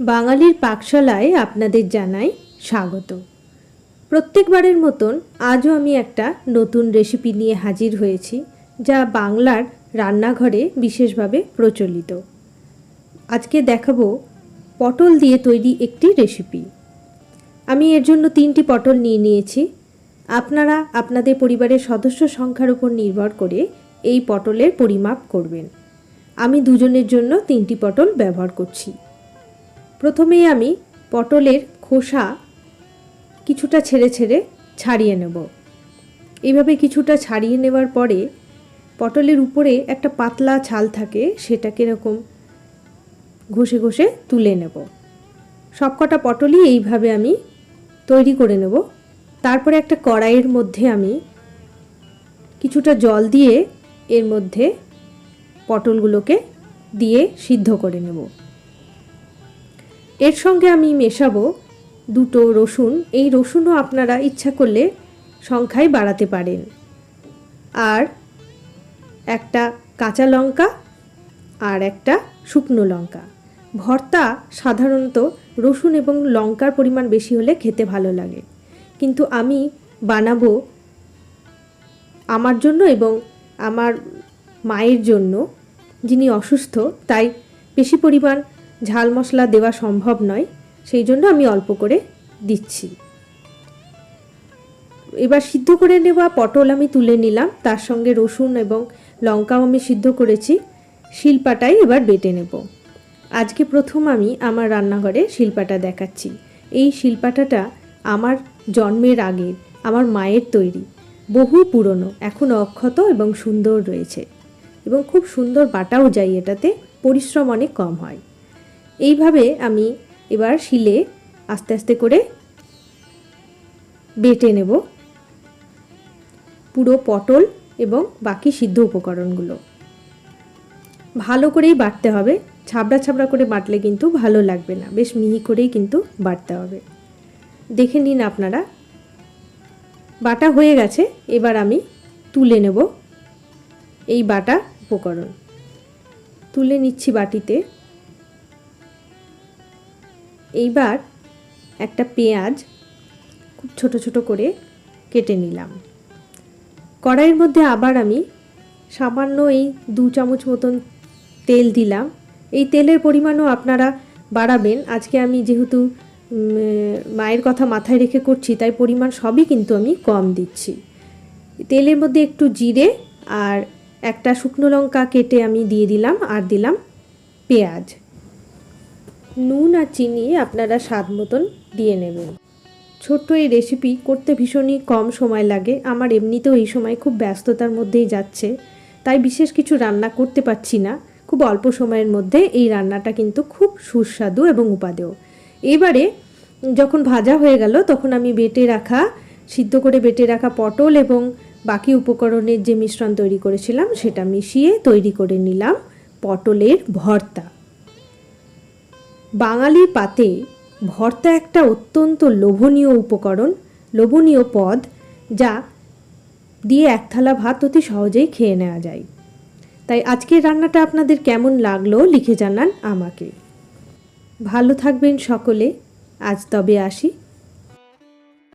বাঙালির পাকশালায় আপনাদের জানাই স্বাগত। প্রত্যেকবারের মতন আজও আমি একটা নতুন রেসিপি নিয়ে হাজির হয়েছি, যা বাংলার রান্নাঘরে বিশেষভাবে প্রচলিত। আজকে দেখাবো পটল দিয়ে তৈরি একটি রেসিপি আমি এর জন্য তিনটি পটল নিয়ে নিয়েছি। আপনারা আপনাদের পরিবারের সদস্য সংখ্যার উপর নির্ভর করে এই পটলের পরিমাপ করবেন। আমি দুজনের জন্য তিনটি পটল ব্যবহার করছি। প্রথমেই আমি পটলের খোসা কিছুটা ছেড়ে ছেড়ে ছাড়িয়ে নেব। এইভাবে কিছুটা ছাড়িয়ে নেওয়ার পরে পটলের উপরে একটা পাতলা ছাল থাকে, সেটাকে এরকম ঘষে ঘষে তুলে নেব। সবকটা পটলই এইভাবে আমি তৈরি করে নেব। তারপরে একটা কড়াইয়ের মধ্যে আমি কিছুটা জল দিয়ে এর মধ্যে পটলগুলোকে দিয়ে সিদ্ধ করে নেব। এর সঙ্গে আমি মেশাবো দুটো রসুন। এই রসুনও আপনারা ইচ্ছা করলে সংখ্যায় বাড়াতে পারেন। আর একটা কাঁচা লঙ্কা আর একটা শুকনো লঙ্কা। ভর্তা সাধারণত রসুন এবং লঙ্কার পরিমাণ বেশি হলে খেতে ভালো লাগে। কিন্তু আমি বানাবো আমার জন্য এবং আমার মায়ের জন্য, যিনি অসুস্থ, তাই বেশি পরিমাণ ঝাল মশলা দেওয়া সম্ভব নয়, সেই জন্য আমি অল্প করে দিচ্ছি। এবার সিদ্ধ করে নেওয়া পটল আমি তুলে নিলাম, তার সঙ্গে রসুন এবং লঙ্কাও আমি সিদ্ধ করেছি, শিলপাটাই এবার বেটে নেব। আজকে প্রথম আমি আমার রান্নাঘরে শিলপাটা দেখাচ্ছি। এই শিলপাটাটা আমার জন্মের আগের আমার মায়ের তৈরি, বহু পুরনো, এখন অক্ষত এবং সুন্দর রয়েছে। এবং খুব সুন্দর বাটাও যায় এটাতে, পরিশ্রম অনেক কম হয়। এইভাবে আমি এবার শিলে আস্তে আস্তে করে বেটে নেব পুরো পটল এবং বাকি সিদ্ধ উপকরণগুলো। ভালো করেই বাটতে হবে। ছাবড়া ছাবড়া করে বাটলে কিন্তু ভালো লাগবে না। বেশ মিহি করেই কিন্তু বাটতে হবে। দেখে নিন আপনারা। বাটা হয়ে গেছে। এবার আমি তুলে নেব এই বাটা উপকরণ। তুলে নিচ্ছি বাটিতে। এইবার একটা পেঁয়াজ খুব ছোট ছোট করে কেটে নিলাম। কড়াইয়ের মধ্যে আবার আমি সামান্য এই দু চামচ মতন তেল দিলাম। এই তেলের পরিমাণও আপনারা বাড়াবেন। আজকে আমি যেহেতু মায়ের কথা মাথায় রেখে করছি, তাই পরিমাণ সবই কিন্তু আমি কম দিচ্ছি। তেলের মধ্যে একটু জিরে আর একটা শুকনো লঙ্কা কেটে আমি দিয়ে দিলাম আর দিলাম পেঁয়াজ। নুন আর চিনি আপনারা স্বাদ মতন দিয়ে নেবেন। ছোট্ট এই রেসিপি করতে ভীষণই কম সময় লাগে। আমার এমনিতেও এই সময় খুব ব্যস্ততার মধ্যেই যাচ্ছে। তাই বিশেষ কিছু রান্না করতে পারছি না। খুব অল্প সময়ের মধ্যে এই রান্নাটা কিন্তু খুব সুস্বাদু এবং উপাদেয়। এবারে যখন ভাজা হয়ে গেল, তখন আমি বেটে রাখা, সিদ্ধ করে বেটে রাখা পটল এবং বাকি উপকরণের যে মিশ্রণ তৈরি করেছিলাম, সেটা মিশিয়ে তৈরি করে নিলাম পটলের ভর্তা। বাঙালির পাতে ভর্তা একটা অত্যন্ত লোভনীয় উপকরণ, লোভনীয় পদ, যা দিয়ে এক থালা ভাত অতি সহজেই খেয়ে নেওয়া যায়। তাই আজকের রান্নাটা আপনাদের কেমন লাগল লিখে জানান আমাকে। ভালো থাকবেন সকলে। আজ তবে আসি।